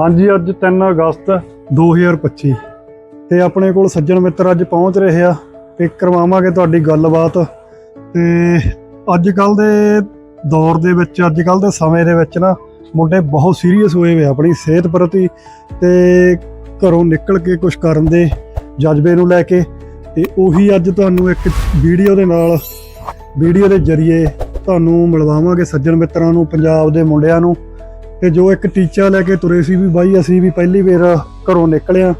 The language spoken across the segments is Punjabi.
ਹਾਂਜੀ, ਅੱਜ 3 ਅਗਸਤ 2025 ਤੇ ਆਪਣੇ ਕੋਲ ਸੱਜਣ ਮਿੱਤਰ ਅੱਜ ਪਹੁੰਚ ਰਹੇ ਆ ਤੇ ਕਰਵਾਵਾਂਗੇ ਤੁਹਾਡੀ ਗੱਲਬਾਤ। ਤੇ ਅੱਜ ਕੱਲ ਦੇ ਦੌਰ ਦੇ ਵਿੱਚ, ਅੱਜ ਕੱਲ ਦੇ ਸਮੇਂ ਦੇ ਵਿੱਚ ਨਾ ਮੁੰਡੇ ਬਹੁਤ ਸੀਰੀਅਸ ਹੋਏ ਹੋਏ ਆਪਣੀ ਸਿਹਤ ਪ੍ਰਤੀ ਤੇ ਘਰੋਂ ਨਿਕਲ ਕੇ ਕੁਝ ਕਰਨ ਦੇ ਜਜ਼ਬੇ ਨੂੰ ਲੈ ਕੇ। ਤੇ ਉਹੀ ਅੱਜ ਤੁਹਾਨੂੰ ਇੱਕ ਵੀਡੀਓ ਦੇ ਨਾਲ, ਵੀਡੀਓ ਦੇ ਜ਼ਰੀਏ ਤੁਹਾਨੂੰ ਮਿਲਵਾਵਾਂਗੇ ਸੱਜਣ ਮਿੱਤਰਾਂ ਨੂੰ, ਪੰਜਾਬ ਦੇ ਮੁੰਡਿਆਂ ਨੂੰ। ਤੇ ਜੋ ਇੱਕ ਟੀਚਾ ਲੈ ਕੇ ਤੁਰੇ ਸੀ ਵੀ ਬਾਈ ਅਸੀਂ ਵੀ ਪਹਿਲੀ ਵਾਰ ਘਰੋਂ ਨਿਕਲਿਆ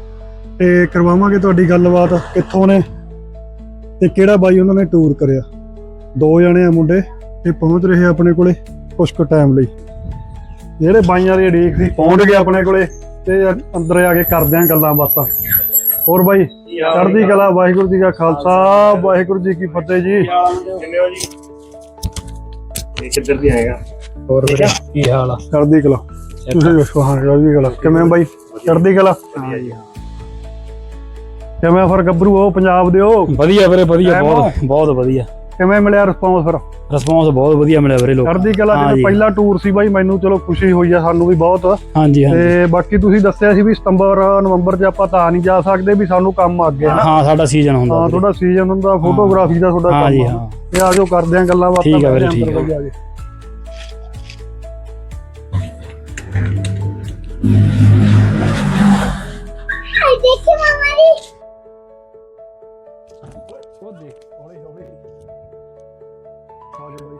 ਤੇ ਕਰਵਾਵਾਂਗੇ ਤੁਹਾਡੀ ਗੱਲਬਾਤ ਕਿੱਥੋਂ ਨੇ ਤੇ ਕਿਹੜਾ ਬਾਈ ਉਹਨਾਂ ਨੇ ਟੂਰ ਕਰਿਆ? ਦੋ ਜਣੇ ਆ ਮੁੰਡੇ ਤੇ ਪਹੁੰਚ ਰਹੇ ਆਪਣੇ ਕੋਲੇ ਕੁਝ ਕੁ ਟਾਈਮ ਲਈ। ਜਿਹੜੇ ਬਾਈਆਂ ਦੀ ਉਡੀਕ ਸੀ ਪਹੁੰਚ ਗਏ ਆਪਣੇ ਕੋਲੇ ਤੇ ਅੰਦਰ ਆ ਕੇ ਕਰਦੇ ਆਂ ਗੱਲਾਂ ਬਾਤਾਂ। ਹੋਰ ਬਾਈ ਚੜ੍ਹਦੀ ਕਲਾ ਵਾਹਿਗੁਰੂ ਜੀ ਕਾ ਖਾਲਸਾ ਵਾਹਿਗੁਰੂ ਜੀ ਕੀ ਫਤਿਹ ਜੀ। ਕਿਵੇਂ ਹੋ ਜੀ? ਇਹ ਕਿੱਧਰ ਦੀ ਆਏਗਾ? ਹੋਰ ਵੀਰੇ ਕੀ ਹਾਲ ਆ? ਚੜ੍ਹਦੀ ਕਲਾ। ਤੁਸੀਂ ਦੱਸੋ ਹਾਂ ਚੜ੍ਹਦੀ ਕਲਾ। ਕਿਵੇਂ ਬਾਈ? ਚੜ੍ਹਦੀ ਕਲਾ? ਕਿਵੇਂ ਫਿਰ ਗੱਭਰੂ ਉਹ ਪੰਜਾਬ ਦੇ ਉਹ? ਵਧੀਆ ਵੀਰੇ ਵਧੀਆ ਬਹੁਤ ਬਹੁਤ ਵਧੀਆ। ਕਿਵੇਂ ਮਿਲਿਆ ਰਿਸਪੌਂਸ ਫਿਰ? ਰਿਸਪੌਂਸ ਬਹੁਤ ਵਧੀਆ ਮਿਲਿਆ ਵੀਰੇ ਲੋਕ ਚੜ੍ਹਦੀ ਕਲਾ ਹਾਂ ਜਦੋਂ ਜੀ। ਪਹਿਲਾ ਟੂਰ ਸੀ ਬਾਈ ਮੈਨੂੰ ਚਲੋ ਖੁਸ਼ੀ ਹੋਈ ਆ ਸਾਨੂੰ ਵੀ ਬਹੁਤ। ਹਾਂਜੀ ਹਾਂਜੀ। ਤੇ ਬਾਕੀ ਤੁਸੀਂ ਦੱਸਿਆ ਸੀ ਵੀ ਸਤੰਬਰ ਨਵੰਬਰ 'ਚ ਆਪਾਂ ਤਾਂ ਨਹੀਂ ਜਾ ਸਕਦੇ ਵੀ ਸਾਨੂੰ ਕੰਮ ਅੱਗੇ ਹੈ ਹਾਂ ਸਾਡਾ ਸੀਜ਼ਨ ਹੁੰਦਾ ਹਾਂ। ਤੁਹਾਡਾ ਸੀਜ਼ਨ ਹੁੰਦਾ ਫੋਟੋਗ੍ਰਾਫੀ ਦਾ ਤੁਹਾਡਾ ਕੰਮ। ਹਾਂ। ਤੇ ਆਜੋ ਕਰਦੇ ਆਂ ਗੱਲਾਂ ਬਾਤਾਂ ਠੀਕ ਆ ਵੀਰੇ, ਠੀਕ ਆ। ਅੰਦਰ ਦੇਖੀ ਮਾਮਾ ਜੀ ਉਹ ਦੇਖ ਹੌਲੀ ਹੌਲੀ ਆਜੋ ਬਾਈ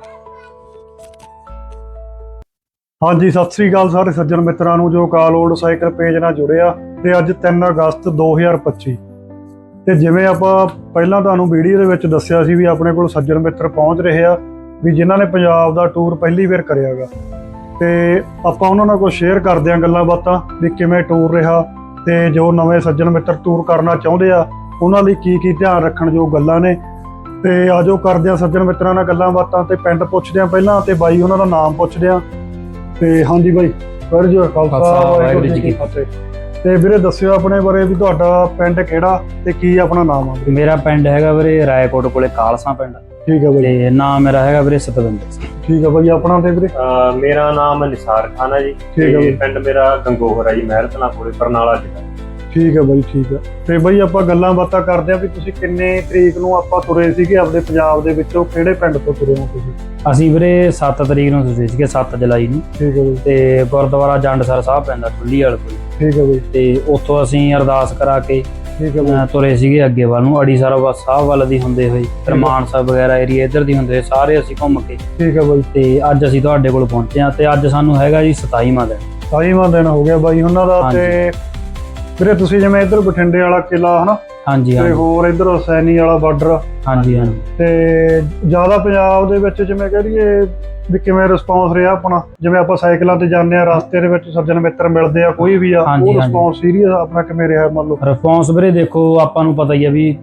ਹਾਂਜੀ, ਸਤਿ ਸ੍ਰੀ ਅਕਾਲ ਸਾਰੇ ਸੱਜਣ ਮਿੱਤਰਾਂ ਨੂੰ, ਜੋ ਕਾਲ ਓਲਡ ਸਾਈਕਲ ਪੇਜ ਨਾਲ ਜੁੜਿਆ ਤੇ ਅੱਜ 3 ਅਗਸਤ 2025 ਤੇ ਜਿਵੇਂ ਆਪਾਂ ਪਹਿਲਾਂ ਤੁਹਾਨੂੰ ਵੀਡੀਓ ਦੇ ਵਿੱਚ ਦੱਸਿਆ ਸੀ ਵੀ ਆਪਣੇ ਕੋਲ ਸੱਜਣ ਮਿੱਤਰ ਪਹੁੰਚ ਰਹੇ ਆ, ਵੀ ਜਿਨ੍ਹਾਂ ਨੇ ਪੰਜਾਬ ਦਾ ਟੂਰ ਪਹਿਲੀ ਵਾਰ ਕਰਿਆਗਾ ਤੇ ਆਪਾਂ ਉਹਨਾਂ ਨਾਲ ਕੁਝ ਸ਼ੇਅਰ ਕਰਦੇ ਆਂ ਗੱਲਾਂ ਬਾਤਾਂ ਵੀ ਕਿਵੇਂ ਟੂਰ ਰਿਹਾ ਤੇ ਜੋ ਨਵੇਂ ਸੱਜਣ ਮਿੱਤਰ ਟੂਰ ਕਰਨਾ ਚਾਹੁੰਦੇ ਆ ਉਹਨਾਂ ਲਈ ਕੀ ਕੀ ਧਿਆਨ ਰੱਖਣ ਜੋ ਗੱਲਾਂ ਨੇ। ਤੇ ਆਜੋ ਕਰਦੇ ਆ ਸੱਜਣ ਮਿੱਤਰਾਂ ਨਾਲ ਗੱਲਾਂ ਬਾਤਾਂ ਤੇ ਪਿੰਡ ਪੁੱਛਦੇ ਆ ਪਹਿਲਾਂ ਤੇ ਬਾਈ ਉਹਨਾਂ ਦਾ ਨਾਮ ਪੁੱਛਦੇ ਆ ਤੇ ਹਾਂਜੀ ਬਾਈ ਵਾਹਿਗੁਰੂ ਖਾਲਸਾ ਵਾਹਿਗੁਰੂ ਜੀ ਕੀ ਫਤਿਹ। ਤੇ ਵੀਰੇ ਦੱਸਿਓ ਆਪਣੇ ਬਾਰੇ ਵੀ ਤੁਹਾਡਾ ਪਿੰਡ ਕਿਹੜਾ ਤੇ ਕੀ ਆਪਣਾ ਨਾਮ ਆ? ਮੇਰਾ ਪਿੰਡ ਹੈਗਾ ਵੀਰੇ ਰਾਏਕੋਟ ਕੋਲੇ ਕਾਲਸਾ ਪਿੰਡ। ਠੀਕ ਹੈ ਬਾਈ। ਤੇ ਨਾਮ ਮੇਰਾ ਹੈਗਾ ਵੀਰੇ ਸਤਵਿੰਦਰ ਸਿੰਘ। ਠੀਕ ਹੈ ਬਾਈ ਆਪਣਾ ਤੇ ਵੀਰੇ? ਅਹ ਮੇਰਾ ਨਾਮ ਨਿਸਾਰ ਖਾਨ ਹੈ ਜੀ। ਠੀਕ ਹੈ ਤੇ ਬਾਈ। ਪਿੰਡ ਮੇਰਾ ਗੰਗੋਹਰ ਹੈ ਜੀ ਮਹਿਲਤਨਾ ਕੋਲੇ ਬਰਨਾਲਾ ਜ਼ਿਲ੍ਹਾ। ਠੀਕ ਹੈ ਬਾਈ ਠੀਕ ਹੈ। ਤੇ ਬਾਈ ਆਪਾਂ ਗੱਲਾਂ ਬਾਤਾਂ ਕਰਦੇ ਆ ਵੀ ਤੁਸੀਂ ਕਿੰਨੇ ਤਰੀਕ ਨੂੰ ਆਪਾਂ ਤੁਰੇ ਸੀਗੇ ਆਪਣੇ ਪੰਜਾਬ ਦੇ ਵਿੱਚੋਂ ਕਿਹੜੇ ਪਿੰਡ ਤੋਂ ਤੁਰੇ ਹੋ ਤੁਸੀਂ? ਅਸੀਂ ਵੀਰੇ 7 ਤਰੀਕ ਨੂੰ ਤੁਸੀਂ ਸੀਗੇ 7 ਜੁਲਾਈ ਨੂੰ। ਠੀਕ ਹੈ ਬਾਈ। ਤੇ ਗੁਰਦੁਆਰਾ ਜੰਡਸਰ ਸਾਹਿਬ ਪੈਂਦਾ ਠੁੱਲੀ ਵਾਲੇ ਕੋਲ। ਠੀਕ ਹੈ ਬਾਈ। ਤੇ ਉੱਥੋਂ ਅਸੀਂ ਅਰਦਾਸ ਕਰਾ ਕੇ ਠੀਕ ਹੈ ਬਾਈ। ਅਹ ਤੁਰੇ ਸੀਗੇ ਅੱਗੇ ਵੱਲ ਨੂੰ ਅੜੀ ਸਰਵਾ ਸਾਹਿਬ ਵੱਲ ਦੀ ਹੁੰਦੇ ਹੋਏ ਰਮਾਨ ਸਾਹਿਬ ਵਗੈਰਾ ਏਰੀਆ ਇੱਧਰ ਦੀ ਹੁੰਦੇ ਹੋਏ ਸਾਰੇ ਅਸੀਂ ਘੁੰਮ ਕੇ। ਠੀਕ ਹੈ ਬਾਈ। ਤੇ ਅੱਜ ਅਸੀਂ ਤੁਹਾਡੇ ਕੋਲ ਪਹੁੰਚੇ ਹਾਂ ਤੇ ਅੱਜ ਸਾਨੂੰ ਹੈਗਾ ਜੀ 27ਵਾਂ ਦਿਨ। ਸਾਈਵਾਂ ਦਿਨ ਹੋ ਗਿਆ ਬਾਈ ਉਹਨਾਂ ਦਾ। ਤੇ ਵੀਰੇ ਤੁਸੀਂ ਜਿਵੇਂ ਇੱਧਰ ਬਠਿੰਡੇ ਵਾਲਾ ਕਿਲਾ ਹਨਾ ਹਾਂਜੀ ਤੇ ਹਾਂਜੀ। ਹੋਰ ਇੱਧਰ ਸੈਣੀ ਵਾਲਾ ਬਾਰਡਰ। ਹਾਂਜੀ ਹਾਂਜੀ। ਤੇ ਜ਼ਿਆਦਾ ਪੰਜਾਬ ਦੇ ਵਿੱਚ ਜਿਵੇਂ ਕਹ ਲਈਏ ਵੀ ਕਿਵੇਂ ਰਿਸਪੌਂਸ ਰਿਹਾ ਆਪਣਾ? ਜਿਵੇਂ ਆਪਾਂ ਸਾਈਕਲਾਂ ਤੇ ਜਾਂਦੇ ਆ ਰਸਤੇ ਦੇ ਵਿੱਚ ਸੱਜਣ ਮਿੱਤਰ ਮਿਲਦੇ ਆ ਕੋਈ ਵੀ ਆ ਉਹ। ਰਿਸਪੌਂਸ ਸੀਰੀਅਸ ਆਪਣਾ ਕਿਵੇਂ ਰਿਹਾ ਮੰਨ ਲਓ? ਰਿਸਪੌਂਸ ਵੀਰੇ ਦੇਖੋ ਆਪਾਂ ਨੂੰ ਪਤਾ ਹੀ ਆ ਵੀ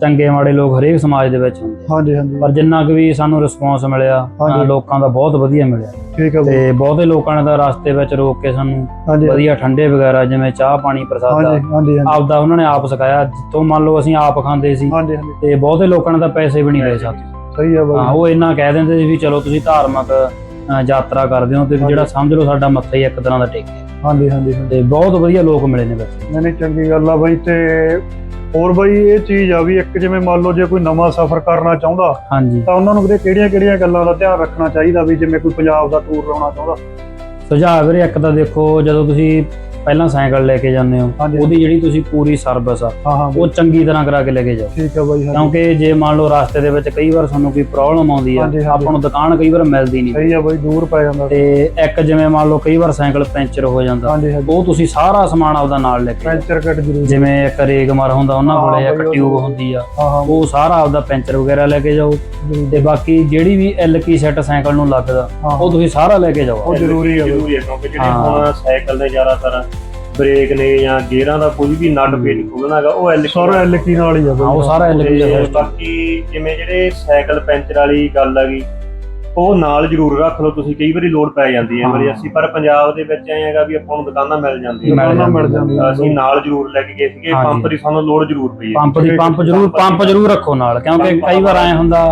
ਚੰਗੇ ਮਾੜੇ ਲੋਕ ਹਰੇਕ ਸਮਾਜ ਦੇ ਵਿੱਚ ਹੁੰਦੇ। ਹਾਂਜੀ ਹਾਂਜੀ। ਪਰ ਜਿੰਨਾ ਕੁ ਵੀ ਸਾਨੂੰ ਰਿਸਪੌਂਸ ਮਿਲਿਆ ਲੋਕਾਂ ਦਾ ਬਹੁਤ ਵਧੀਆ ਮਿਲਿਆ। ਠੀਕ ਹੈ ਤੇ ਬਹੁਤੇ ਲੋਕਾਂ ਨੇ ਤਾਂ ਰਸਤੇ ਵਿੱਚ ਰੋਕ ਕੇ ਸਾਨੂੰ ਵਧੀਆ ਠੰਡੇ ਵਗੈਰਾ ਜਿਵੇਂ ਚਾਹ ਪਾਣੀ ਪ੍ਰਸਾਦਾ ਹਾਂਜੀ ਹਾਂਜੀ ਹਾਂਜੀ। ਆਪਦਾ ਉਹਨਾਂ ਨੇ ਆਪ ਸਿਖਾਇਆ। ਜਿੱਥੋਂ ਮੰਨ ਲਓ ਅਸੀਂ ਆਪ ਖਾਂਦੇ ਸੀ ਹਾਂਜੀ ਹਾਂਜੀ। ਤੇ ਬਹੁਤੇ ਲੋਕਾਂ ਨੇ ਤਾਂ ਪੈਸੇ ਵੀ ਨਹੀਂ ਲਏ ਸਾਡੇ ਸਹੀ ਆ ਹਾਂ ਬਾਈ ਉਹ ਇੰਨਾ ਕਹਿ ਦਿੰਦੇ ਸੀ ਵੀ ਚਲੋ ਤੁਸੀਂ ਧਾਰਮਿਕ ਅ, ਯਾਤਰਾ ਕਰਦੇ ਹੋ ਤੇ। ਜਿਹੜਾ ਸਮਝ ਲਓ ਸਾਡਾ ਮੱਥਾ ਹੀ ਇੱਕ ਤਰ੍ਹਾਂ ਦਾ ਟੇਕਿਆ ਹਾਂਜੀ ਹਾਂਜੀ ਹਾਂਜੀ। ਤੇ ਬਹੁਤ ਵਧੀਆ ਲੋਕ ਮਿਲੇ ਨੇ ਵੈਸੇ। ਨਹੀਂ ਨਹੀਂ ਚੰਗੀ ਗੱਲ ਆ ਬਾਈ ਤੇ ਹੋਰ ਬਾਈ ਇਹ ਚੀਜ਼ ਆ ਵੀ ਇੱਕ ਜਿਵੇਂ ਮੰਨ ਲਓ ਜੇ ਕੋਈ ਨਵਾਂ ਸਫ਼ਰ ਕਰਨਾ ਚਾਹੁੰਦਾ ਹਾਂਜੀ। ਤਾਂ ਉਹਨਾਂ ਨੂੰ ਵੀਰੇ ਕਿਹੜੀਆਂ ਕਿਹੜੀਆਂ ਗੱਲਾਂ ਦਾ ਧਿਆਨ ਰੱਖਣਾ ਚਾਹੀਦਾ ਵੀ ਜਿਵੇਂ ਕੋਈ ਪੰਜਾਬ ਦਾ ਟੂਰ ਲਾਉਣਾ ਚਾਹੁੰਦਾ? ਸੁਝਾਅ ਵੀਰੇ ਇੱਕ ਤਾਂ ਦੇਖੋ ਜਦੋਂ ਤੁਸੀਂ ਪਹਿਲਾਂ ਸਾਈਕਲ ਲੈ ਕੇ ਜਾਂਦੇ ਹੋ ਹਾਂਜੀ। ਉਹਦੀ ਜਿਹੜੀ ਤੁਸੀਂ ਪੂਰੀ ਸਰਵਿਸ ਆ ਹਾਂ ਹਾਂ ਉਹ ਚੰਗੀ ਤਰ੍ਹਾਂ ਕਰਾ ਕੇ ਲੈ ਕੇ ਜਾਓ। ਠੀਕ ਹੈ ਬਾਈ ਕਿਉਂਕਿ ਜੇ ਮੰਨ ਲਓ ਰਸਤੇ ਦੇ ਵਿੱਚ ਕਈ ਵਾਰ ਤੁਹਾਨੂੰ ਕੋਈ ਪ੍ਰੋਬਲਮ ਆਉਂਦੀ ਆ ਹਾਂਜੀ, ਹਾਂਜੀ। ਆਪਾਂ ਨੂੰ ਦੁਕਾਨ ਕਈ ਵਾਰ ਮਿਲਦੀ ਨਹੀਂ। ਸਹੀ ਆ ਬਾਈ ਦੂਰ ਪੈ ਜਾਂਦਾ। ਤੇ ਇੱਕ ਜਿਵੇਂ ਮੰਨ ਲਓ ਕਈ ਵਾਰ ਸਾਈਕਲ ਪੈਂਚਰ ਹੋ ਜਾਂਦਾ ਹਾਂਜੀ ਹਾਂਜੀ। ਉਹ ਤੁਸੀਂ ਸਾਰਾ ਸਮਾਨ ਆਪਦਾ ਨਾਲ ਲੈ ਕੇ ਜਾਓ। ਪੈਂਚਰ ਕੱਟ ਜ਼ਰੂਰ। ਜਿਵੇਂ ਇੱਕ ਰੇਗ ਮਾਰ ਹੁੰਦਾ ਉਹਨਾਂ ਹਾਂ, ਕੋਲੇ ਇੱਕ ਬਈ ਉਹ- ਟਿਊਬ ਹੁੰਦੀ ਆ ਹਾਂ ਹਾਂ। ਉਹ ਸਾਰਾ ਆਪਦਾ ਪੈਂਚਰ ਵਗੈਰਾ ਲੈ ਕੇ ਜਾਓ। ਤੇ ਬਾਕੀ ਜਿਹੜੀ ਵੀ ਐਲ ਕੀ ਸੈੱਟ ਸਾਈਕਲ ਨੂੰ ਲੱਗਦਾ ਹਾਂ ਉਹ ਤੁਸੀਂ ਸਾਰਾ ਲੈ ਕੇ ਜਾਓ। ਉਹ ਜ਼ਰੂਰੀ ਆ ਬਾਈ। ਜ਼ਰੂਰੀ ਹੈ ਕਿਉਂਕਿ ਜਿਹੜੇ ਹਾਂ। ਹੁਣ ਸਾਈਕਲ ਦੇ ਜ਼ਿਆਦਾਤਰ ਬ੍ਰੇਕ ਨੇ ਜਾਂ ਗੇਅਰਾਂ ਦਾ ਕੋਈ ਵੀ ਨਟ ਪੇਚ ਖੋਲਣਾ ਹੈਗਾ ਉਹ ਐਲ ਸਾਰਾ ਐਲਕੀ ਨਾਲ ਹੀ ਆ ਹਾਂ ਉਹ ਸਾਰਾ ਐਲ ਕੀ ਦਾ system। ਬਾਕੀ ਜਿਵੇਂ ਜਿਹੜੇ ਸਾਈਕਲ ਪੈਂਚਰ ਵਾਲੀ ਗੱਲ ਹੈਗੀ ਉਹ ਨਾਲ ਜ਼ਰੂਰ ਰੱਖ ਲਓ ਤੁਸੀਂ ਕਈ ਵਾਰੀ ਲੋਡ ਪੈ ਜਾਂਦੀ ਹੈ ਹਾਂ। ਮਰੀ ਅਸੀਂ ਪਰ ਪੰਜਾਬ ਦੇ ਵਿੱਚ ਐਂ ਹੈਗਾ ਵੀ ਆਪਾਂ ਨੂੰ ਦੁਕਾਨਾਂ ਮਿਲ ਜਾਂਦੀਆਂ। ਮਿਲ ਦੁਕਾਨਾਂ ਮਿਲ ਜਾਂਦੀ ਜਾਂਦੀਆਂ। ਅਸੀਂ ਨਾਲ ਜ਼ਰੂਰ ਲੈ ਕੇ ਗਏ ਸੀਗੇ ਹਾਂਜੀ। ਪੰਪ ਦੀ ਸਾਨੂੰ ਲੋਡ ਜ਼ਰੂਰ ਪਈ ਹੈ। ਪੰਪ ਦੀ ਪੰਪ ਜ਼ਰੂਰ ਪੰਪ ਜ਼ਰੂਰ ਰੱਖੋ ਨਾਲ ਕਿਉਂਕਿ ਕਈ ਵਾਰ ਐ ਹੁੰਦਾ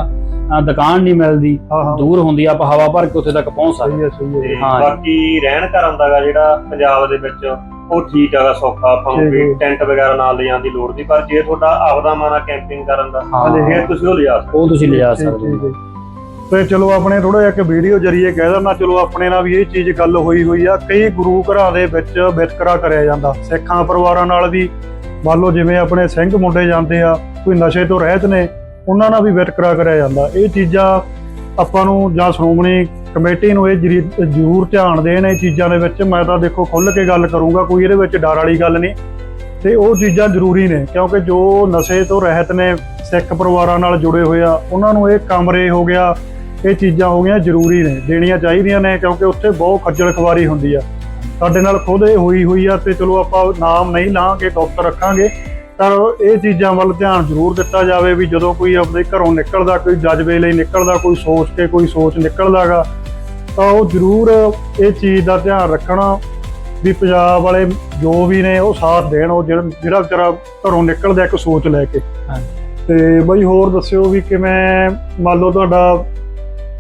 ਅ, ਦੁਕਾਨ ਨਹੀਂ ਮਿਲਦੀ ਹਾਂ ਹਾਂ। ਦੂਰ ਹੁੰਦੀ ਆ ਆਪਾਂ ਹਵਾ ਭਰ ਕੇ ਉੱਥੇ ਤੱਕ ਪਹੁੰਚ ਸਕਦੇ ਸਹੀ ਹੈ ਸਹੀ ਹੈ। ਤੇ ਹਾਂ। ਬਾਕੀ ਰਹਿਣ ਕਰਨ ਦਾਗਾ ਜਿਹੜਾ ਪੰਜਾਬ ਦੇ ਵਿੱਚ ਉਹ ਠੀਕ ਹੈਗਾ ਸੌਖਾ ਆਪਾਂ ਨੂੰ ਵੀ ਹੈ। ਟੈਂਟ ਵਗੈਰਾ ਨਾਲ ਲਿਜਾਣ ਦੀ ਲੋੜ ਨਹੀਂ ਪਰ ਜੇ ਤੁਹਾਡਾ ਆਪਦਾ ਮਨ ਆ ਕੈਂਪਿੰਗ ਕਰਨ ਦਾ ਹਾਂ ਫਿਰ ਤੁਸੀਂ ਉਹ ਲਿਜਾ ਸਕਦੇ ਉਹ ਤੁਸੀਂ ਲਿਜਾ ਸਕਦੇ ਹੋ ਹੈ। ਤੇ ਚਲੋ ਆਪਣੇ ਥੋੜਾ ਜਿਹਾ ਇੱਕ ਵੀਡੀਓ ਜਰੀਏ ਕਹਿ ਦਿੰਦਾ ਚਲੋ ਆਪਣੇ ਨਾਲ ਵੀ ਇਹ ਚੀਜ਼ ਗੱਲ ਹੋਈ ਹੋਈ ਆ ਕਈ ਗੁਰੂ ਘਰਾਂ ਦੇ ਵਿੱਚ ਵਿਤਕਰਾ ਕਰਿਆ ਜਾਂਦਾ ਸਿੱਖਾਂ ਪਰਿਵਾਰਾਂ ਨਾਲ ਵੀ ਮੰਨ ਲਓ ਜਿਵੇਂ ਆਪਣੇ ਸਿੰਘ ਮੁੰਡੇ ਜਾਂਦੇ ਆ ਕੋਈ ਨਸ਼ੇ ਤੋਂ ਰਹਿਤ ਨੇ ਉਹਨਾਂ ਨਾਲ ਵੀ ਵਿਤਕਰਾ ਕਰਿਆ ਜਾਂਦਾ ਇਹ ਚੀਜ਼ਾਂ ਆਪਾਂ ਨੂੰ ਜਾਂ ਸ਼੍ਰੋਮਣੀ ਕਮੇਟੀ ਨੂੰ ਇਹ ਜਰੀ- ਜ਼ਰੂਰ ਧਿਆਨ ਦੇਣ ਇਹ ਚੀਜ਼ਾਂ ਦੇ ਵਿੱਚ। ਮੈਂ ਤਾਂ ਦੇਖੋ ਖੁੱਲ੍ਹ ਕੇ ਗੱਲ ਕਰੂੰਗਾ, ਕੋਈ ਇਹਦੇ ਵਿੱਚ ਡਰ ਵਾਲੀ ਗੱਲ ਨਹੀਂ। ਤੇ ਉਹ ਚੀਜ਼ਾਂ ਜ਼ਰੂਰੀ ਨੇ, ਕਿਉਂਕਿ ਜੋ ਨਸ਼ੇ ਤੋਂ ਰਹਿਤ ਨੇ, ਸਿੱਖ ਪਰਿਵਾਰਾਂ ਨਾਲ ਜੁੜੇ ਹੋਏ ਆ, ਉਹਨਾਂ ਨੂੰ ਇਹ ਕਮਰੇ ਹੋ ਗਿਆ, ਇਹ ਚੀਜ਼ਾਂ ਹੋ ਗਈਆਂ ਜ਼ਰੂਰੀ ਨੇ, ਦੇਣੀਆਂ ਚਾਹੀਦੀਆਂ ਨੇ, ਕਿਉਂਕਿ ਉੱਥੇ ਬਹੁਤ ਖੱਜਲ ਖਵਾਰੀ ਹੁੰਦੀ ਆ। ਸਾਡੇ ਨਾਲ ਖੁਦ ਇਹ ਹੋਈ ਹੋਈ ਆ ਤੇ ਚਲੋ ਆਪਾਂ ਨਾਮ ਨਹੀਂ ਲਾਂਗੇ ਗੁਪਤ ਰੱਖਾਂਗੇ। ਤਾਂ ਇਹ ਚੀਜ਼ਾਂ ਵੱਲ ਧਿਆਨ ਜ਼ਰੂਰ ਦਿੱਤਾ ਜਾਵੇ ਵੀ ਜਦੋਂ ਕੋਈ ਆਪਣੇ ਘਰੋਂ ਨਿਕਲਦਾ ਕੋਈ ਜਜ਼ਬੇ ਲਈ ਨਿਕਲਦਾ ਕੋਈ ਸੋਚ ਕੇ ਕੋਈ ਸੋਚ ਨਿਕਲਦਾਗਾ ਤਾਂ ਉਹ ਜ਼ਰੂਰ ਇਹ ਚੀਜ਼ ਦਾ ਧਿਆਨ ਰੱਖਣਾ ਵੀ ਪੰਜਾਬ ਵਾਲੇ ਜੋ ਵੀ ਨੇ ਉਹ ਸਾਥ ਦੇਣ ਉਹ ਜਿਹੜਾ ਜਿਹੜਾ ਵਿਚਾਰਾ ਘਰੋਂ ਨਿਕਲਦਾ ਇੱਕ ਸੋਚ ਲੈ ਕੇ। ਤੇ ਬਈ ਹੋਰ ਦੱਸਿਓ ਵੀ ਕਿਵੇਂ ਮੰਨ ਲਓ ਤੁਹਾਡਾ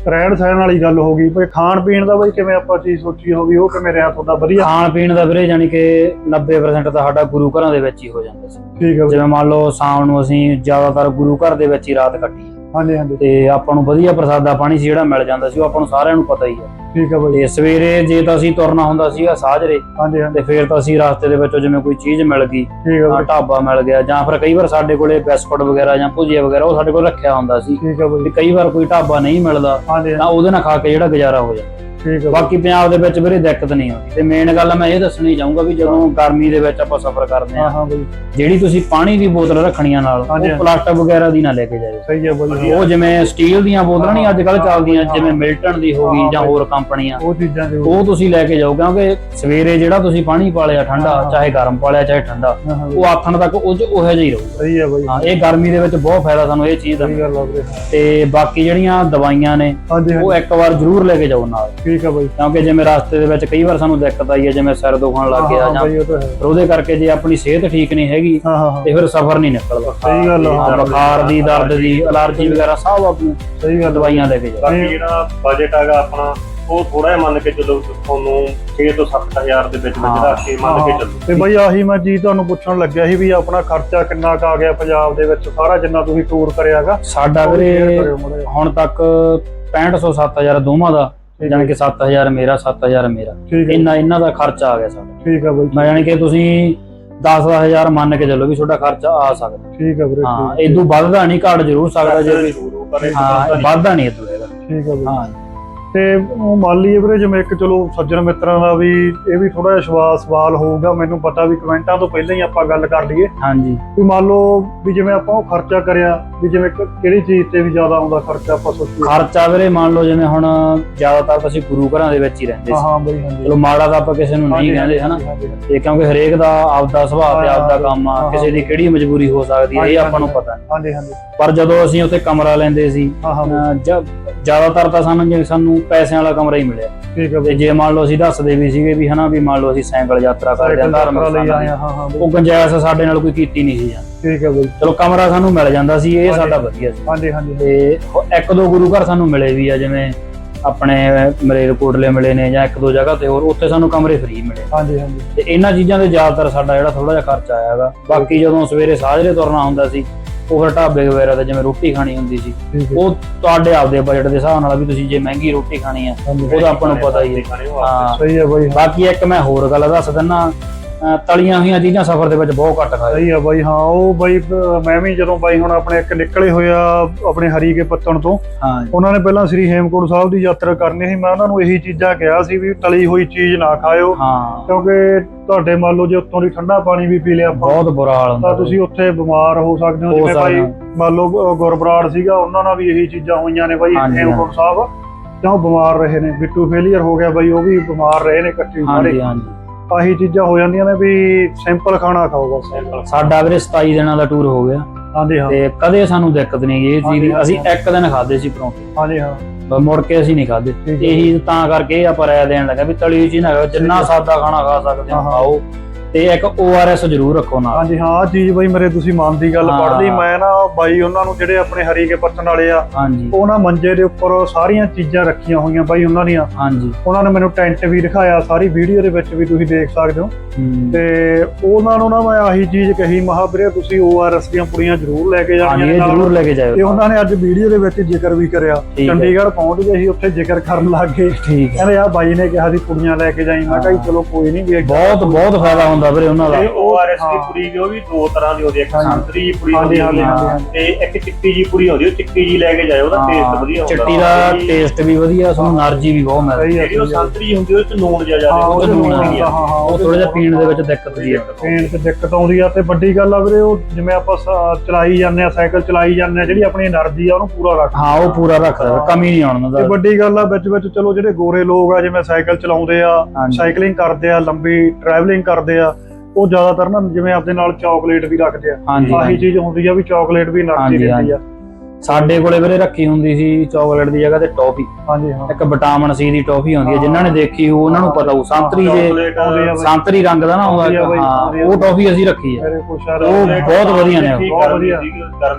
ਰਹਿਣ ਸਹਿਣ ਵਾਲੀ ਗੱਲ ਹੋ ਗਈ ਬਈ ਖਾਣ ਪੀਣ ਦਾ ਬਈ ਕਿਵੇਂ ਆਪਾਂ ਚੀਜ਼ ਸੋਚੀ ਹੋਵੇ ਉਹ ਕਿਵੇਂ ਰਿਹਾ ਤੁਹਾਡਾ ਵਧੀਆ? ਖਾਣ ਪੀਣ ਦਾ ਵੀਰੇ ਜਾਨੀ ਕਿ 90% ਤਾਂ ਸਾਡਾ ਗੁਰੂ ਘਰਾਂ ਦੇ ਵਿੱਚ ਹੀ ਹੋ ਜਾਂਦਾ ਸੀ। ਠੀਕ ਹੈ ਜਿਵੇਂ ਮੰਨ ਲਓ ਸ਼ਾਮ ਨੂੰ ਅਸੀਂ ਜ਼ਿਆਦਾਤਰ ਗੁਰੂ ਘਰ ਦੇ ਵਿੱਚ ਹੀ ਰਾਤ ਕੱਟੀ। ਹਾਂਜੀ ਹਾਂਜੀ। ਤੇ ਆਪਾਂ ਨੂੰ ਵਧੀਆ ਪ੍ਰਸਾਦਾ ਪਾਣੀ ਸੀ ਜਿਹੜਾ ਮਿਲ ਜਾਂਦਾ ਸੀ ਉਹ ਆਪਾਂ ਨੂੰ ਸਾਰਿਆਂ ਨੂੰ ਪਤਾ ਹੀ ਹੈ ਠੀਕ ਹੈ ਬਈ। ਤੇ ਸਵੇਰੇ ਜੇ ਤਾਂ ਅਸੀਂ ਤੁਰਨਾ ਹੁੰਦਾ ਸੀਗਾ ਸਾਜਰੇ ਹਾਂਜੀ ਹਾਂਜੀ। ਤੇ ਫਿਰ ਤਾਂ ਅਸੀਂ ਰਸਤੇ ਦੇ ਵਿੱਚੋਂ ਜਿਵੇਂ ਕੋਈ ਚੀਜ਼ ਮਿਲ ਗਈ ਠੀਕ ਹੈ ਬਈ। ਢਾਬਾ ਮਿਲ ਗਿਆ ਜਾਂ ਫਿਰ ਕਈ ਵਾਰ ਸਾਡੇ ਕੋਲੇ ਬਿਸਕੁਟ ਵਗੈਰਾ ਜਾਂ ਭੁਜੀਆ ਵਗੈਰਾ ਉਹ ਸਾਡੇ ਕੋਲ ਰੱਖਿਆ ਹੁੰਦਾ ਸੀ। ਠੀਕ ਹੈ ਬਈ। ਤੇ ਕਈ ਵਾਰ ਕੋਈ ਢਾਬਾ ਨਹੀਂ ਮਿਲਦਾ ਹਾਂਜੀ। ਤਾਂ ਉਹਦੇ ਨਾਲ ਖਾ ਕੇ ਜਿਹੜਾ ਗੁਜ਼ਾਰਾ ਹੋ ਜਾਂਦਾ। ਠੀਕ ਹੈ ਬਾਕੀ ਪੰਜਾਬ ਦੇ ਵਿੱਚ ਵੀਰੇ ਦਿੱਕਤ ਨਹੀਂ ਆਉਂਦੀ। ਤੇ ਮੇਨ ਗੱਲ ਮੈਂ ਇਹ ਦੱਸਣੀ ਚਾਹੂੰਗਾ ਵੀ ਜਦੋਂ ਗਰਮੀ ਦੇ ਵਿੱਚ ਆਪਾਂ ਸਫ਼ਰ ਕਰਦੇ ਹਾਂ ਆ ਹਾਂ ਬਈ। ਜਿਹੜੀ ਤੁਸੀਂ ਪਾਣੀ ਦੀ ਬੋਤਲ ਰੱਖਣੀਆਂ ਨਾਲ ਉਹ ਪਲਾਸਟਿਕ ਵਗੈਰਾ ਦੀ ਨਾ ਲੈ ਕੇ ਜਾਇਓ। ਸਹੀ ਹੈ ਬਈ। ਉਹ ਜਿਵੇਂ ਸਟੀਲ ਦੀਆਂ ਬੋਤਲਾਂ ਨਹੀਂ ਅੱਜ ਕੱਲ ਚੱਲਦੀਆਂ ਜਿਵੇਂ ਮਿਲਟਨ ਦੀ ਹੋ ਗਈ ਜਾਂ ਹੋਰ ਕੰਪਨੀਆਂ। ਉਹ ਚੀਜ਼ਾਂ ਦੇ ਉਹ ਤੁਸੀਂ ਲੈ ਕੇ ਜਾਓ ਕਿਉਂਕਿ ਸਵੇਰੇ ਜਿਹੜਾ ਤੁਸੀਂ ਪਾਣੀ ਪਾਲਿਆ ਠੰਡਾ। ਚਾਹੇ ਗਰਮ ਪਾਲਿਆ ਚਾਹੇ ਠੰਡਾ ਉਹ ਆਥਣ ਤੱਕ ਉਹ ਉਹੋ ਜਿਹਾ ਹੀ ਰਹੂਗਾ। ਸਹੀ ਹੈ ਬਈ। ਹਾਂ ਇਹ ਗਰਮੀ ਦੇ ਵਿੱਚ ਬਹੁਤ ਫਾਇਦਾ ਸਾਨੂੰ ਇਹ ਚੀਜ਼ ਦਾ। ਤੇ ਬਾਕੀ ਜਿਹੜੀਆਂ ਦਵਾਈਆਂ ਨੇ ਉਹ ਇੱਕ ਵਾਰ ਜ਼ਰੂਰ ਲੈ ਕੇ ਜਾਓ ਨਾਲ। ਠੀਕ ਹੈ ਬਈ। ਕਿਉਂਕਿ ਜਿਵੇਂ ਰਸਤੇ ਦੇ ਵਿੱਚ ਕਈ ਵਾਰ ਸਾਨੂੰ ਦਿੱਕਤ ਆਈ ਹੈ ਜਿਵੇਂ ਸਿਰ ਦੁਖਣ ਲੱਗ ਗਿਆ ਜਾਂ ਫਿਰ ਉਹਦੇ ਕਰਕੇ ਜੇ ਆਪਣੀ ਸਿਹਤ ਠੀਕ ਨਹੀਂ ਹੈਗੀ ਤੇ ਫਿਰ ਸਫ਼ਰ ਨਹੀਂ ਨਿਕਲਦਾ। ਸਹੀ ਗੱਲ ਆ, ਹਾਂ, ਬੁਖਾਰ ਦੀ ਦਰਦ ਦੀ ਅਲਰਜੀ ਵਗੈਰਾ ਸਭ ਆਪਣੀ ਸਹੀ ਗੱਲ ਆ। ਦਵਾਈਆਂ ਲੈ ਕੇ ਜਾਓ ਬਾਕੀ ਜਿਹੜਾ ਬਜਟ ਹੈਗਾ ਆਪਣਾ ਉਹ ਥੋੜਾ ਜਿਹਾ ਮੰਨ ਕੇ ਚੱਲੋ ਤੁਹਾਨੂੰ 6 ਤੋਂ 7000 ਦੇ ਵਿੱਚ ਵਿੱਚ। ਰੱਖ ਕੇ ਮੰਨ ਕੇ ਚੱਲੋ। ਤੇ ਬਈ ਆਹੀ ਮੈਂ ਜੀ ਤੁਹਾਨੂੰ ਪੁੱਛਣ ਲੱਗਿਆ ਸੀ ਵੀ ਆਪਣਾ ਖਰਚਾ ਕਿੰਨਾ ਕੁ ਆ ਗਿਆ ਪੰਜਾਬ ਦੇ ਵਿੱਚ? ਸਾਰਾ ਜਿੰਨਾ ਤੁਸੀਂ ਟੂਰ ਕਰਿਆਗਾ ਸਾਡਾ ਵੀਰੇ ਹੁਣ ਤੱਕ 6500 7000 ਦੋਵਾਂ ਦਾ ਜਾਣੀ ਕਿ 7000 ਮੇਰਾ 7000 ਮੇਰਾ। ਠੀਕ ਹੈ। ਇੰਨਾ ਇਹਨਾਂ ਦਾ ਖਰਚਾ ਆ ਗਿਆ ਸਾਡਾ। ਠੀਕ ਹੈ ਬਈ ਮੈਂ ਜਾਣੀ ਕਿ ਤੁਸੀਂ 10000 ਮੰਨ ਕੇ ਚੱਲੋ ਵੀ ਤੁਹਾਡਾ ਖਰਚਾ ਆ ਸਕਦਾ। ਠੀਕ ਹੈ ਵੀਰੇ ਹਾਂ ਠੀਕ- ਇਦੋਂ ਵੱਧਦਾ ਨਹੀਂ ਘਟ ਜ਼ਰੂਰ ਸਕਦਾ ਜੇ ਵੀ ਜ਼ਰੂਰ ਪਰ ਇਹ ਹਾਂ ਵੱਧਦਾ ਨਹੀਂ। ਇਦੋਂ ਹੈਗਾ। ਠੀਕ ਹੈ ਬਈ ਹਾਂ। ਤੇ ਉਹ ਮੰਨ ਲਈਏ ਵੀਰੇ ਜਿਵੇਂ ਇੱਕ ਚਲੋ ਸੱਜਣ ਮਿੱਤਰਾਂ ਦਾ ਵੀ ਇਹ ਵੀ ਥੋੜਾ ਜਿਹਾ ਸਵਾਲ ਸਵਾਲ ਹੋਊਗਾ ਮੈਨੂੰ ਪਤਾ ਵੀ ਕਮੈਂਟਾਂ ਤੋਂ ਪਹਿਲਾਂ ਹੀ ਆਪਾਂ ਗੱਲ ਕਰ ਲਈਏ। ਹਾਂਜੀ। ਵੀ ਮੰਨ ਲਓ ਵੀ ਜਿਵੇਂ ਆਪਾਂ ਉਹ ਖਰਚਾ ਕਰਿਆ ਵੀ ਜਿਵੇਂ ਕਿਹੜੀ ਚੀਜ਼ ਤੇ ਵੀ ਜ਼ਿਆਦਾ ਆਉਂਦਾ ਖਰਚਾ ਆਪਾਂ ਸੋਚੀਏ। ਖਰਚਾ ਵੀਰੇ ਮੰਨ ਲਓ ਜਿਵੇਂ ਹੁਣ ਜ਼ਿਆਦਾਤਰ ਤਾਂ ਅਸੀਂ ਗੁਰੂ ਘਰਾਂ ਦੇ ਵਿੱਚ ਹੀ ਰਹਿੰਦੇ ਸੀ। ਹਾਂ ਬਈ ਹਾਂਜੀ। ਚਲੋ ਮਾੜਾ ਤਾਂ ਆਪਾਂ ਕਿਸੇ ਨੂੰ ਨਹੀਂ ਕਹਿੰਦੇ ਹਨਾ। ਤੇ ਕਿਉਂਕਿ ਹਰੇਕ ਦਾ ਆਪਦਾ ਸੁਭਾਅ ਤੇ ਆਪਦਾ ਕੰਮ ਆ ਕਿਸੇ ਦੀ ਕਿਹੜੀ ਮਜਬੂਰੀ ਹੋ ਸਕਦੀ ਹੈ ਇਹ ਆਪਾਂ ਨੂੰ ਪਤਾ ਨਹੀਂ ਹਾਂਜੀ ਹਾਂਜੀ। ਪਰ ਜਦੋਂ ਅਸੀਂ ਉੱਥੇ ਕਮਰਾ ਲੈਂਦੇ ਸੀ ਜ਼ਿਆਦਾਤਰ ਤਾਂ ਸਾਨੂੰ ਜਿਵੇਂ ਸਾਨੂੰ ਪੈਸਿਆਂ ਵਾਲਾ ਕਮਰਾ ਹੀ ਮਿਲਿਆ। ਠੀਕ ਹੈ ਤੇ ਜੇ ਮੰਨ ਲਓ ਅਸੀਂ ਦੱਸਦੇ ਵੀ ਸੀਗੇ ਵੀ ਹਨਾ ਵੀ ਮੰਨ ਲਓ ਅਸੀਂ ਸਾਈਕਲ ਯਾਤਰਾ ਕਰਦੇ ਹਾਂ ਸਾਈਕਲ ਧਾਰਮਿਕ ਸਥਾਨਾਂ ਦੀ, ਹਾਂ ਹਾਂ ਬਈ। ਉਹ ਗੁੰਜਾਇਸ਼ ਸਾਡੇ ਨਾਲ ਕੋਈ ਕੀਤੀ ਨਹੀਂ ਸੀ ਜਾਂਦੀ ਠੀਕ ਹੈ ਬਈ। ਚਲੋ ਕਮਰਾ ਸਾਨੂੰ ਮਿਲ ਜਾਂਦਾ ਸੀ ਇਹ। ਸਾਡਾ ਵਧੀਆ ਸੀ। ਹਾਂਜੀ ਹਾਂਜੀ ਤੇ ਇੱਕ ਦੋ ਗੁਰੂ ਘਰ ਸਾਨੂੰ ਮਿਲੇ ਵੀ ਆ ਜਿਵੇਂ ਆਪਣੇ ਮਰੇਲਕੋਟਲੇ ਮਿਲੇ ਨੇ ਜਾਂ ਇੱਕ ਦੋ ਜਗ੍ਹਾ ਤੇ ਹੋਰ ਉੱਥੇ ਸਾਨੂੰ ਕਮਰੇ ਫ੍ਰੀ ਮਿਲੇ। ਹਾਂਜੀ ਹਾਂਜੀ। ਤੇ ਇਹਨਾਂ ਚੀਜ਼ਾਂ ਦੇ ਜ਼ਿਆਦਾਤਰ ਸਾਡਾ ਜਿਹੜਾ ਥੋੜਾ ਜਿਹਾ ਖਰਚਾ ਆਇਆਗਾ ਬਾਕੀ ਜਦੋਂ ਸਵੇਰੇ ਸਾਜਰੇ ਤੁਰਨਾ ਹੁੰਦਾ ਸੀ ਉਹ ਫਿਰ ਢਾਬੇ ਵਗੈਰਾ ਤੇ ਜਿਵੇਂ ਰੋਟੀ ਖਾਣੀ ਹੁੰਦੀ ਸੀ ਠੀਕ ਹੈ। ਉਹ ਤੁਹਾਡੇ ਆਪਦੇ ਬਜਟ ਦੇ ਹਿਸਾਬ ਨਾਲ ਵੀ ਤੁਸੀਂ ਜੇ ਮਹਿੰਗੀ ਰੋਟੀ ਖਾਣੀ ਆ ਹਾਂਜੀ। ਉਹਦਾ ਆਪਾਂ ਨੂੰ ਪਤਾ ਹੀ ਹੈ। ਹਾਂ। ਸਹੀ ਹੈ ਬਈ ਬਾਕੀ ਇੱਕ ਮੈਂ ਹੋਰ ਗੱਲ ਦੱਸ ਦਿੰਨਾ ਤਲੀਆਂ ਹੋਈਆਂ ਚੀਜ਼ਾਂ ਸਫ਼ਰ ਦੇ ਵਿੱਚ ਬਹੁਤ ਘੱਟ ਖਾਏ। ਸਹੀ ਆ ਬਾਈ ਹਾਂ ਉਹ ਬਾਈ ਮੈਂ ਵੀ ਜਦੋਂ ਬਾਈ ਹੁਣ ਆਪਣੇ ਇੱਕ ਨਿਕਲੇ ਹੋਇਆ ਆਪਣੇ ਹਰੀਕੇ ਪੱਤਣ ਤੋਂ ਹਾਂ ਉਹਨਾਂ ਨੇ ਪਹਿਲਾਂ ਸ੍ਰੀ ਹੇਮਕੁੰਟ ਸਾਹਿਬ ਦੀ ਯਾਤਰਾ ਕਰਨੀ ਸੀ ਮੈਂ ਉਹਨਾਂ ਨੂੰ ਇਹੀ ਚੀਜ਼ਾਂ ਕਿਹਾ ਸੀ ਵੀ ਤਲੀ ਹੋਈ ਚੀਜ਼ ਨਾ ਖਾਇਓ ਹਾਂ। ਕਿਉਂਕਿ ਤੁਹਾਡੇ ਮੰਨ ਲਓ ਜੇ ਉੱਤੋਂ ਦੀ ਠੰਡਾ ਪਾਣੀ ਵੀ ਪੀ ਲਿਆ ਬਹੁਤ ਬੁਰਾ ਹਾਲ ਹੁੰਦਾ ਤਾਂ ਤੁਸੀਂ ਉੱਥੇ ਬਿਮਾਰ ਹੋ ਸਕਦੇ ਹੋ ਜਿਵੇਂ ਬਾਈ ਮੰਨ ਲਓ ਗੁਰਬਰਾੜ ਸੀਗਾ ਉਹਨਾਂ ਨਾਲ ਵੀ ਇਹੀ ਚੀਜ਼ਾਂ ਹੋਈਆਂ ਨੇ ਬਾਈ ਹੇਮਕੁੰਟ ਸਾਹਿਬ ਕਿਉਂ ਬਿਮਾਰ ਰਹੇ ਨੇ ਬਿੱਟੂ ਫੇਲੀਅਰ ਹੋ ਗਿਆ ਬਾਈ ਉਹ ਵੀ ਬਿਮਾਰ ਰਹੇ ਨੇ ਇਕੱਠੇ ਸਾਰੇ ਹਾਂਜੀ ਹਾਂਜੀ। ਆਹੀ ਚੀਜ਼ਾਂ ਹੋ ਜਾਂਦੀਆਂ ਨੇ ਵੀ ਸਿੰਪਲ ਖਾਣਾ ਖਾਓ ਬਸ। ਸਾਡਾ ਵੀਰੇ 27 ਦਿਨਾਂ ਦਾ ਟੂਰ ਹੋ ਗਿਆ। ਹਾਂਜੀ ਹਾਂ। ਤੇ ਕਦੇ ਸਾਨੂੰ ਦਿੱਕਤ ਨਹੀਂ ਗਈ ਇਹ ਚੀਜ਼। ਦੀ ਅਸੀਂ। ਇੱਕ ਦਿਨ ਖਾਦੇ ਸੀ ਪਰੌਂਠੇ। ਹਾਂਜੀ ਹਾਂ। ਬਸ ਮੁੜ ਕੇ ਅਸੀਂ ਨਹੀਂ ਖਾਦੇ। ਇਹੀ ਤਾਂ ਕਰਕੇ ਆਪਾਂ ਰਾਇ ਦੇਣ ਲੱਗਾ ਵੀ ਤਲੀ ਚੀਜ਼ ਨਾ ਖਾਓ ਜਿੰਨਾ ਸਾਦਾ ਖਾਣਾ ਖਾ ਸਕਦੇ ਹੋ ਹਾਂ, ਹਾਂ। ਖਾਓ। ਤੇ ਇੱਕ ORS ਜ਼ਰੂਰ ਰੱਖੋ ਨਾਲ। ਹਾਂਜੀ ਹਾਂ ਆਹ ਚੀਜ਼ ਬਈ ਮੇਰੇ ਤੁਸੀਂ ਮਨ ਦੀ ਗੱਲ ਹਾਂ। ਪੜ੍ਹ ਲਈ। ਮੈਂ ਨਾ ਬਾਈ ਉਹਨਾਂ ਨੂੰ ਜਿਹੜੇ ਆਪਣੇ ਹਰੀਕੇ ਪੱਤਨ ਵਾਲੇ ਆ ਹਾਂਜੀ। ਉਹ ਨਾ ਮੰਜੇ ਦੇ ਉੱਪਰ ਸਾਰੀਆਂ ਚੀਜ਼ਾਂ ਰੱਖੀਆਂ ਹੋਈਆਂ ਬਾਈ ਉਹਨਾਂ ਦੀਆਂ। ਹਾਂਜੀ। ਉਹਨਾਂ ਨੇ ਮੈਨੂੰ ਟੈਂਟ ਵੀ ਦਿਖਾਇਆ ਸਾਰੀ ਵੀਡੀਓ ਦੇ ਵਿੱਚ ਵੀ ਤੁਸੀਂ ਦੇਖ ਸਕਦੇ ਹੋ। ਹੂੰ। ਤੇ ਉਹਨਾਂ ਨੂੰ ਨਾ ਮੈਂ ਆਹੀ ਚੀਜ਼ ਕਹੀ ਮਹਾ ਵੀਰੇ ਤੁਸੀਂ ORS ਦੀਆਂ ਪੁੜੀਆਂ ਜ਼ਰੂਰ ਲੈ ਕੇ ਹਾਂਜੀ ਜਾਣੀਆਂ ਇਹ ਨਾਲ। ਜ਼ਰੂਰ ਲੈ ਕੇ ਜਾਇਓ। ਤੇ ਉਹਨਾਂ ਨੇ ਅੱਜ ਵੀਡੀਓ ਦੇ ਵਿੱਚ ਜ਼ਿਕਰ ਵੀ ਕਰਿਆ। ਠੀਕ ਹੈ। ਚੰਡੀਗੜ੍ਹ ਪਹੁੰਚ ਗਏ ਸੀ ਉੱਥੇ ਜ਼ਿਕਰ ਕਰਨ ਲੱਗ ਗਏ। ਠੀਕ ਹੈ। ਕਹਿੰਦੇ ਆ ਬਾਈ ਨੇ ਕਿਹਾ ਸੀ ਕੁੜੀਆਂ ਲੈ ਕੇ ਜਾਈ। ਮੈਂ ਕਿਹਾ ਜੀ ਚਲੋ ਕੋਈ ਨਹੀਂ ਵੀ ਬਹੁਤ ਬਹੁਤ ਫਾਇਦਾ ਹੁੰਦਾ ਹੁੰਦਾ ਵੀਰੇ ਉਹਨਾਂ ਦਾ। ਤੇ ORS ਦੀ ਪੁਰੀ ਉਹ ਵੀ ਦੋ ਤਰ੍ਹਾਂ ਦੀ ਹੁੰਦੀ ਹੈ ਇੱਕ ਸੰਤਰੀ ਜੀ ਹੁੰਦੀ ਹੈ ਤੇ ਇੱਕ ਚਿੱਟੀ ਜੀ ਪੂਰੀ ਹੁੰਦੀ ਹੈ ਚਿੱਟੀ ਜੀ ਲੈ ਕੇ ਜਾਇਓ ਉਹਦਾ ਟੇਸਟ ਵਧੀਆ ਹੁੰਦਾ। ਚਿੱਟੀ ਦਾ ਜਿਹੜੀ- ਟੇਸਟ ਵੀ ਵਧੀਆ ਤੁਹਾਨੂੰ એનર્ਜੀ ਵੀ ਬਹੁਤ ਮਿਲਦੀ ਜਿਹੜੀ ਸੰਤਰੀ ਹੁੰਦੀ ਹੈ, ਚ ਨੂਨ ਜ਼ਿਆਦਾ ਹਾਂ, ਉਹ ਚ ਨੂਨ ਉਹ ਥੋੜਾ ਜਿਹਾ ਪੀਣ ਦੇ ਵਿੱਚ ਦਿੱਕਤ ਵੀ ਹੈ ਪੇਨ ਤੇ ਦਿੱਕਤ ਆਉਂਦੀ ਆ ਤੇ ਵੱਡੀ ਗੱਲ ਆ ਵੀਰੇ ਉਹ ਜਿਵੇਂ ਆਪਾਂ ਚਲਾਈ ਜਾਂਦੇ ਆ ਸਾਈਕਲ ਚਲਾਈ ਜਾਂਦੇ ਆ ਜਿਹੜੀ ਆਪਣੀ એનર્ਜੀ ਆ ਉਹਨੂੰ ਪੂਰਾ ਰੱਖ। ਹਾਂ ਉਹ ਪੂਰਾ ਰੱਖਦਾ ਕਮੀ ਨਹੀਂ ਆਉਣ ਤੇ ਦਾ ਵੱਡੀ ਗੱਲ ਆ ਵਿੱਚ ਵਿੱਚ ਚਲੋ ਜਿਹੜੇ ਗੋਰੇ ਲੋਕ ਆ ਜਿਵੇਂ ਸਾਈਕਲ ਚਲਾਉਂਦੇ ਆ ਸਾਈਕਲਿੰਗ ਕਰਦੇ ਆ ਲੰਬੀ ਟਰੈਵਲਿੰਗ ਕਰਦੇ ਆ ਉਹ ਜ਼ਿਆਦਾਤਰ ਨਾ ਜਿਵੇਂ ਆਪਦੇ ਨਾਲ ਚਾਕਲੇਟ ਵੀ ਰੱਖਦੇ ਆ ਆਹੀ ਚੀਜ਼ ਹੁੰਦੀ ਆ ਵੀ ਚਾਕਲੇਟ ਵੀ ਨਕਦੀ ਹਾਂਜੀ, ਆ। ਸਾਡੇ ਕੋਲੇ ਵੀਰੇ ਰੱਖੀ ਹੁੰਦੀ ਸੀ ਚਾਕਲੇਟ ਦੀ ਜਗ੍ਹਾ ਤੇ ਟੌਫੀ। ਹਾਂਜੀ ਹਾਂ। ਇੱਕ ਵਿਟਾਮਿਨ ਸੀ ਦੀ ਟੌਫੀ ਹੁੰਦੀ ਹੈ ਜਿਨ੍ਹਾਂ ਨੇ ਦੇਖੀ ਹੋ ਉਹਨਾਂ ਨੂੰ ਪਤਾ ਹੋ ਸੰਤਰੀ ਜੇ ਆਉਂਦੀ। ਸੰਤਰੀ ਰੰਗ ਦਾ ਨਾ ਆਉਂਦੀ ਆ ਹੁੰਦਾ ਆਉਂਦੀ ਹਾਂ ਉਹ ਟੌਫੀ ਅਸੀਂ ਰੱਖੀ ਹੈ। ਉਹ ਬਹੁਤ ਵਧੀਆ ਨੇ ਉਹ। ਬਹੁਤ ਵਧੀਆ।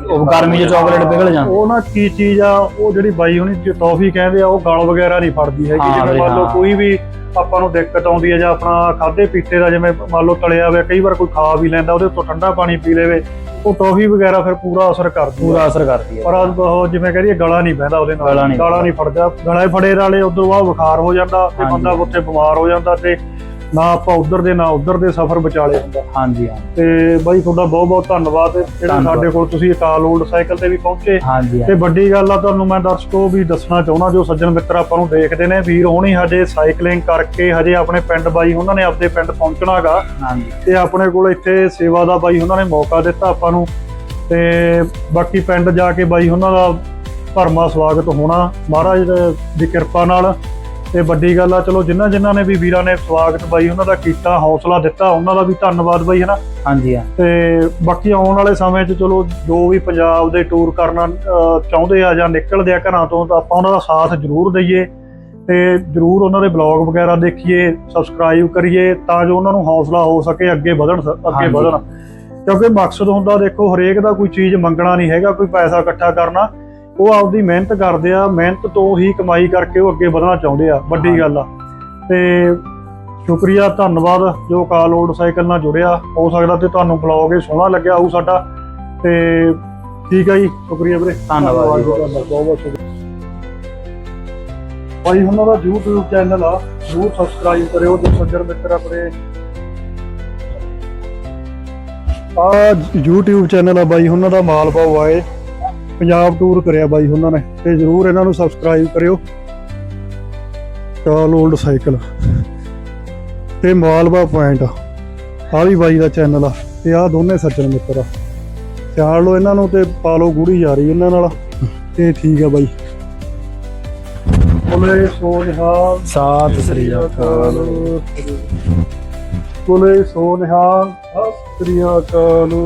ਉਹ ਗਰਮੀ 'ਚ ਚਾਕਲੇਟ ਪਿਘਲ ਜਾਂਦੀ ਉਹ ਨਾ ਕੀ ਚੀਜ਼ ਆ ਉਹ ਜਿਹੜੀ ਬਾਈ ਹੁਣੀ ਜੋ ਟੌਫੀ ਕਹਿੰਦੇ ਆ ਉਹ ਗਲ ਵਗੈਰਾ ਨਹੀਂ ਫੜਦੀ ਹੈਗੀ। ਹਾਂ ਜਿਵੇਂ ਮੰਨ ਲਓ। ਕੋਈ ਵੀ ਆਪਾਂ ਨੂੰ ਦਿੱਕਤ ਆਉਂਦੀ ਹੈ ਜਾਂ ਆਪਣਾ ਖਾਦੇ ਪੀਤੇ ਦਾ ਜਿਵੇਂ ਮੰਨ ਲਓ ਤਲਿਆ ਹੋਇਆ ਕਈ ਵਾਰ ਕੋਈ ਖਾ ਵੀ ਲੈਂਦਾ ਉਹਦੇ ਤੋਂ ਠੰਡਾ ਪਾਣੀ ਪੀ ਲੇਵੇ। ਉਹ ਟੌਫੀ ਵਗੈਰਾ ਫਿਰ ਪੂਰਾ ਅਸਰ ਕਰਦੀ ਪੂਰਾ ਅਸਰ ਕਰਦੀ ਹੈ ਪਰ ਉਹ ਜਿਵੇਂ ਕਹਦੀਏ ਗਲਾ ਨਹੀਂ ਬਹਿੰਦਾ ਉਹਦੇ ਨਾਲ। ਗਲਾ ਨਹੀਂ ਫੜਦਾ। ਗਲਾ ਫੜੇ ਨਾਲੇ ਉਦੋਂ ਬਾਅਦ ਬੁਖਾਰ ਹੋ ਜਾਂਦਾ ਤੇ। ਬੰਦਾ ਉੱਥੇ ਬਿਮਾਰ ਹੋ ਜਾਂਦਾ ਤੇ ਨਾ ਆਪਾਂ ਉਧਰ ਦੇ ਨਾ ਉਧਰ ਦੇ ਸਫ਼ਰ ਵਿਚਾਲੇ ਹੁੰਦਾ। ਹਾਂਜੀ ਹਾਂ ਤੇ ਬਾਈ ਤੁਹਾਡਾ ਬਹੁਤ ਬਹੁਤ ਧੰਨਵਾਦ। ਜਿਹੜਾ। ਸਾਡੇ ਕੋਲ ਤੁਸੀਂ ਅਕਾਲ ਓਲਡ ਸਾਈਕਲ ਤੇ ਵੀ ਪਹੁੰਚੇ। ਹਾਂਜੀ ਤੇ ਵੱਡੀ ਗੱਲ ਆ ਤੁਹਾਨੂੰ ਮੈਂ ਦਰਸ਼ਕੋ ਵੀ ਦੱਸਣਾ ਚਾਹੁੰਦਾ ਜੋ ਸੱਜਣ ਮਿੱਤਰ ਆਪਾਂ ਨੂੰ ਦੇਖਦੇ ਨੇ ਵੀਰ ਹੋਣੀ ਹਜੇ ਸਾਈਕਲਿੰਗ ਕਰਕੇ ਹਜੇ ਆਪਣੇ ਪਿੰਡ ਬਾਈ ਉਹਨਾਂ ਨੇ ਆਪਦੇ ਪਿੰਡ ਪਹੁੰਚਣਾਗਾ। ਹਾਂਜੀ। ਤੇ ਆਪਣੇ ਕੋਲ ਇੱਥੇ ਸੇਵਾ ਦਾ ਬਾਈ ਉਹਨਾਂ ਨੇ ਮੌਕਾ ਦਿੱਤਾ ਆਪਾਂ ਨੂੰ। ਤੇ ਬਾਕੀ ਪਿੰਡ ਜਾ ਕੇ ਬਾਈ ਉਹਨਾਂ ਦਾ ਭਰਮਾ ਸਵਾਗਤ ਹੋਣਾ। ਮਹਾਰਾਜ ਦੀ ਕਿਰਪਾ ਨਾਲ ਤੇ ਵੱਡੀ ਗੱਲ ਆ ਚਲੋ ਜਿਨ੍ਹਾਂ ਜਿਨ੍ਹਾਂ ਨੇ ਵੀ ਵੀਰਾਂ ਨੇ ਸਵਾਗਤ ਬਾਈ ਉਹਨਾਂ ਦਾ ਕੀਤਾ ਹੌਸਲਾ ਦਿੱਤਾ ਉਹਨਾਂ ਦਾ ਵੀ ਧੰਨਵਾਦ ਬਾਈ ਹਨਾ? ਹਾਂਜੀ ਹਾਂ। ਤੇ ਬਾਕੀ ਆਉਣ ਵਾਲੇ ਸਮੇਂ 'ਚ ਚਲੋ ਜੋ ਵੀ ਪੰਜਾਬ ਦੇ ਟੂਰ ਕਰਨਾ ਚਾਹੁੰਦੇ ਆ ਜਾਂ ਨਿਕਲਦੇ ਆ ਘਰਾਂ ਤੋਂ ਤਾਂ ਆਪਾਂ ਉਹਨਾਂ ਦਾ ਸਾਥ ਜ਼ਰੂਰ ਦਈਏ ਤੇ ਜ਼ਰੂਰ ਉਹਨਾਂ ਦੇ ਬਲੌਗ ਵਗੈਰਾ ਦੇਖੀਏ ਸਬਸਕ੍ਰਾਈਬ ਕਰੀਏ ਤਾਂ ਜੋ ਉਹਨਾਂ ਨੂੰ ਹੌਸਲਾ ਹੋ ਸਕੇ ਅੱਗੇ ਵਧਣ ਅੱਗੇ। ਵਧਣ। ਕਿਉਂਕਿ ਮਕਸਦ ਹੁੰਦਾ ਦੇਖੋ ਹਰੇਕ ਦਾ ਕੋਈ ਚੀਜ਼ ਮੰਗਣਾ ਨਹੀਂ ਹੈਗਾ ਕੋਈ ਪੈਸਾ ਇਕੱਠਾ ਕਰਨਾ। ਉਹ ਆਪਦੀ ਮਿਹਨਤ ਕਰਦੇ ਆ ਮਿਹਨਤ ਤੋਂ ਹੀ ਕਮਾਈ ਕਰਕੇ ਉਹ ਅੱਗੇ ਵਧਣਾ ਚਾਹੁੰਦੇ ਆ ਵੱਡੀ। ਗੱਲ ਆ। ਤੇ ਸ਼ੁਕਰੀਆ ਧੰਨਵਾਦ ਜੋ ਕਾਲ ਓਲਡ ਸਾਈਕਲ ਨਾਲ ਜੁੜਿਆ ਹੋ ਸਕਦਾ ਤੇ ਤੁਹਾਨੂੰ ਬਲੌਗ ਇਹ ਸੋਹਣਾ ਲੱਗਿਆ ਹੋਊ ਸਾਡਾ। ਤੇ ਠੀਕ ਹੈ ਜੀ ਸ਼ੁਕਰੀਆ ਵੀਰੇ। ਧੰਨਵਾਦ ਬਹੁਤ ਬਹੁਤ ਸ਼ੁਕਰੀਆ। ਭਾਈ ਉਹਨਾਂ ਦਾ YouTube ਚੈਨਲ ਆ ਜ਼ਰੂਰ ਸਬਸਕ੍ਰਾਈਬ ਕਰਿਓ ਜੇ ਸੱਜਣ ਮਿੱਤਰ ਆਪਣੇ। ਆ YouTube ਚੈਨਲ ਆ ਬਾਈ ਉਹਨਾਂ ਦਾ ਮਾਲ ਭਾਉ ਆਏ। ਪੰਜਾਬ ਟੂਰ ਕਰਿਆ ਬਾਈ ਉਹਨਾਂ ਨੇ ਤੇ ਜ਼ਰੂਰ ਇਹਨਾਂ ਨੂੰ ਸਬਸਕ੍ਰਾਈਬ ਕਰਿਓ। ਕਾਲ ਓਲਡ ਸਾਈਕਲ ਤੇ ਮਾਲਵਾ ਪੁਆਇੰਟ ਆ। ਵੀ ਬਾਈ ਦਾ ਚੈਨਲ ਆ। ਤੇ ਆ ਦੋਨੇ ਸੱਜਣ ਮਿੱਤਰ ਆ। ਸਿਆੜ ਲਓ ਇਹਨਾਂ ਨੂੰ ਤੇ ਪਾ ਲਓ ਗੂੜੀ ਜਾ ਰਹੀ ਇਹਨਾਂ ਨਾਲ। ਤੇ ਠੀਕ ਆ ਬਾਈ। ਬੋਲੇ ਸੋ ਨਿਹਾਲ ਸਾਤ ਸ੍ਰੀ ਅਕਾਲ। ਬੋਲੇ ਸੋ ਨਿਹਾਲ ਸਤਿ ਸ੍ਰੀ ਅਕਾਲ।